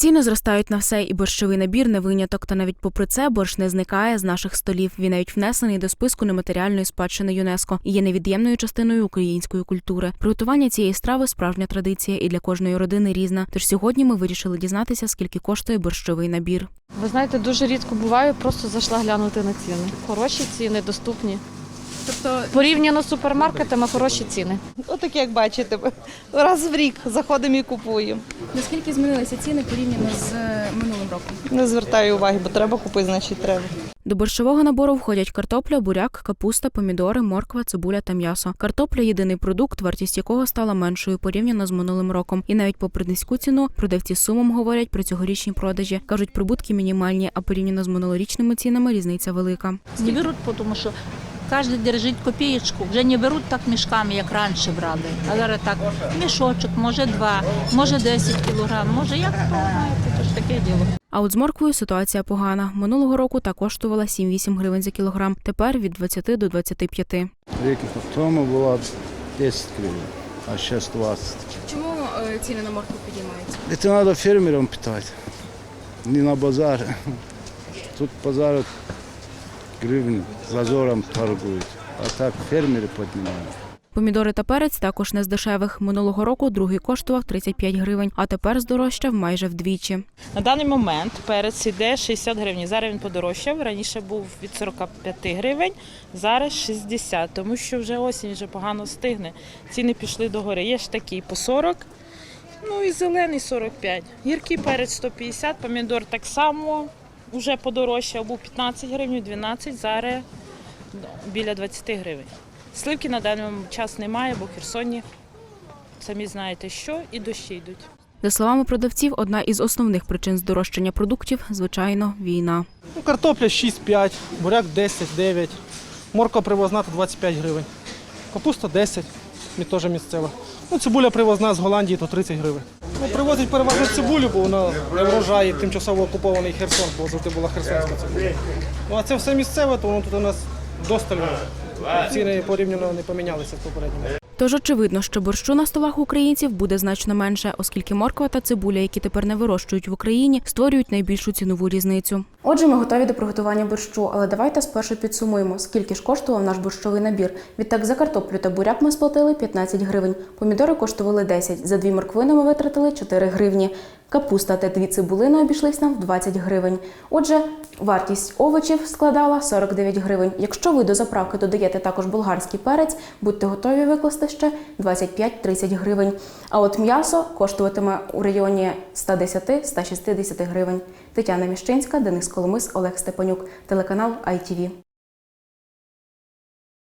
Ціни зростають на все, і борщовий набір не виняток. Та навіть попри це борщ не зникає з наших столів. Він навіть внесений до списку нематеріальної спадщини ЮНЕСКо і є невід'ємною частиною української культури. Приготування цієї страви справжня традиція, і для кожної родини різна. Тож сьогодні ми вирішили дізнатися, скільки коштує борщовий набір. Ви знаєте, дуже рідко буває, просто зайшла глянути на ціни. Хороші ціни, доступні. Тобто Порівняно з супермаркетами, хороші ціни. Отак, як бачите, раз в рік заходимо і купуємо. наскільки змінилися ціни порівняно з минулим роком? Не звертаю уваги, бо треба купити, значить треба. До борщового набору входять картопля, буряк, капуста, помідори, морква, цибуля та м'ясо. Картопля єдиний продукт, вартість якого стала меншою порівняно з минулим роком. І навіть попри низьку ціну продавці сумом говорять про цьогорічні продажі. кажуть, прибутки мінімальні, а порівняно з минулорічними цінами різниця велика. Не беруть, тому що кожен держить копієчку. Вже не беруть так мішками, як раніше брали. А зараз так мішочок, може два, може 10 кілограм, може як то знаєте, то ж таке діло. А от з морквою ситуація погана. Минулого року та коштувала 7-8 гривень за кілограм. Тепер від 20 до 25. Рік тому була 10 гривень, а зараз 20. Чому е, ціни на моркву підіймаються? Это надо фермерам питать, не на базаре. Тут базар гривни зазором торгуют, а так фермеры поднимают. Помідори та перець також не з дешевих. Минулого року другий коштував 35 гривень, а тепер здорожчав майже вдвічі. На даний момент перець іде 60 гривень. Зараз він подорожчав. Раніше був від 45 гривень, зараз 60, тому що вже осінь вже погано стигне. Ціни пішли догори. Є ж такі по 40, ну і зелений 45. Гіркий перець 150, помідор так само вже подорожчав. Був 15 гривень, 12, зараз ну, біля 20 гривень. Сливки на даний час немає, бо в Херсоні самі знаєте що, і дощі йдуть. За словами продавців, одна із основних причин здорожчання продуктів звичайно війна. Ну, картопля 6-5, буряк 10-9, морква привозна то 25 гривень, капуста 10, теж місцева. Ну, цибуля привозна з Голландії то 30 гривень. Ну, привозять переважно цибулю, бо вона не врожає тимчасово окупований Херсон, бо завжди була херсонська цибуля. Ну, а це все місцеве, то воно тут у нас досталь. Ціни порівняно не помінялися в попередніми. Тож очевидно, що борщу на столах українців буде значно менше, оскільки морква та цибуля, які тепер не вирощують в Україні, створюють найбільшу цінову різницю. Отже, ми готові до приготування борщу, але давайте спершу підсумуємо, скільки ж коштував наш борщовий набір. Відтак за картоплю та буряк ми сплатили 15 гривень. Помідори коштували 10, за дві морквини ми витратили 4 гривні. Капуста та дві цибулини обійшлись нам в 20 гривень. Отже, вартість овочів складала 49 гривень. Якщо ви до заправки додаєте також болгарський перець, будьте готові викласти ще 25-30 гривень. А от м'ясо коштуватиме у районі 110-160 гривень. Тетяна Міщинська, Денис Коломис, Олег Степанюк, телеканал ITV.